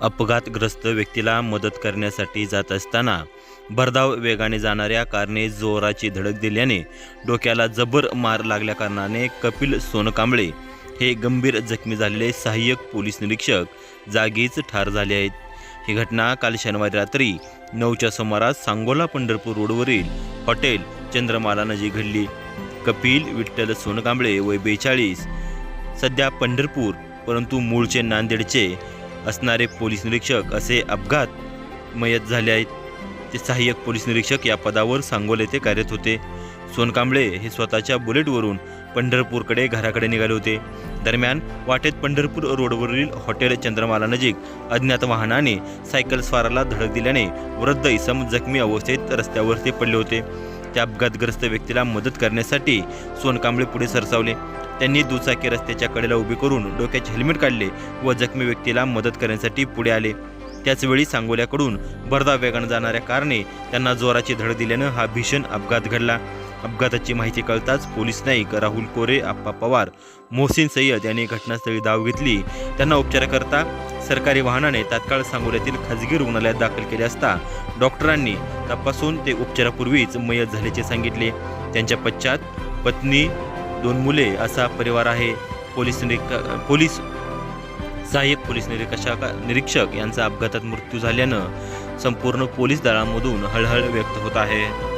अपघातग्रस्त व्यक्तीला मदत करण्यासाठी जात असताना भरधाव वेगाने जाणाऱ्या कारने जोराची धडक दिल्याने डोक्याला जबर मार लागल्याकारणाने कपिल सोनकांबळे हे गंभीर जखमी झालेले सहाय्यक पोलीस निरीक्षक जागीच ठार झाले आहेत. ही घटना काल शनिवारी रात्री नऊच्या सुमारास सांगोला पंढरपूर रोडवरील हॉटेल चंद्रमाला नजी घडली. कपिल विठ्ठल सोनकांबळे वय बेचाळीस सध्या पंढरपूर परंतु मूळचे नांदेडचे असणारे पोलीस निरीक्षक असे अपघात मयत झाले आहेत. ते सहाय्यक पोलीस निरीक्षक या पदावर सांगोल येथे कार्यरत होते. सोनकांबळे हे स्वतःच्या बुलेटवरून पंढरपूरकडे घराकडे निघाले होते. दरम्यान वाटेत पंढरपूर रोडवरील हॉटेल चंद्रमाला नजीक अज्ञात वाहनाने सायकल स्वाराला धडक दिल्याने वृद्ध इसम जखमी अवस्थेत रस्त्यावर ते पडले होते. त्या अपघातग्रस्त व्यक्तीला मदत करण्यासाठी सोनकांबळे पुढे सरसावले. त्यांनी दुचाकी रस्त्याच्या कडेला उभी करून डोक्याचे हेल्मेट काढले व जखमी व्यक्तीला मदत करण्यासाठी पुढे आले. त्याचवेळी सांगोल्याकडून भरधाव वेगानं जाणाऱ्या कारने त्यांना जोराची धड दिल्यानं हा भीषण अपघात घडला. अपघाताची माहिती कळताच पोलीस नाईक राहुल कोरे आप्पा पवार मोहसिन सय्यद यांनी घटनास्थळी धाव घेतली. त्यांना उपचाराकरता सरकारी वाहनाने तात्काळ सांगोल्यातील खाजगी रुग्णालयात दाखल केले असता डॉक्टरांनी तपासून ते उपचारापूर्वीच मयत झाल्याचे सांगितले. त्यांच्या पश्चात पत्नी दोन मुले असा परिवार आहे. पोलीस निरीक पोलीस सहाय्यक पोलीस निरीक्षक निरीक्षक यांचा अपघातात मृत्यू झाल्यानं संपूर्ण पोलीस दळामधून हळहळ व्यक्त होत आहे.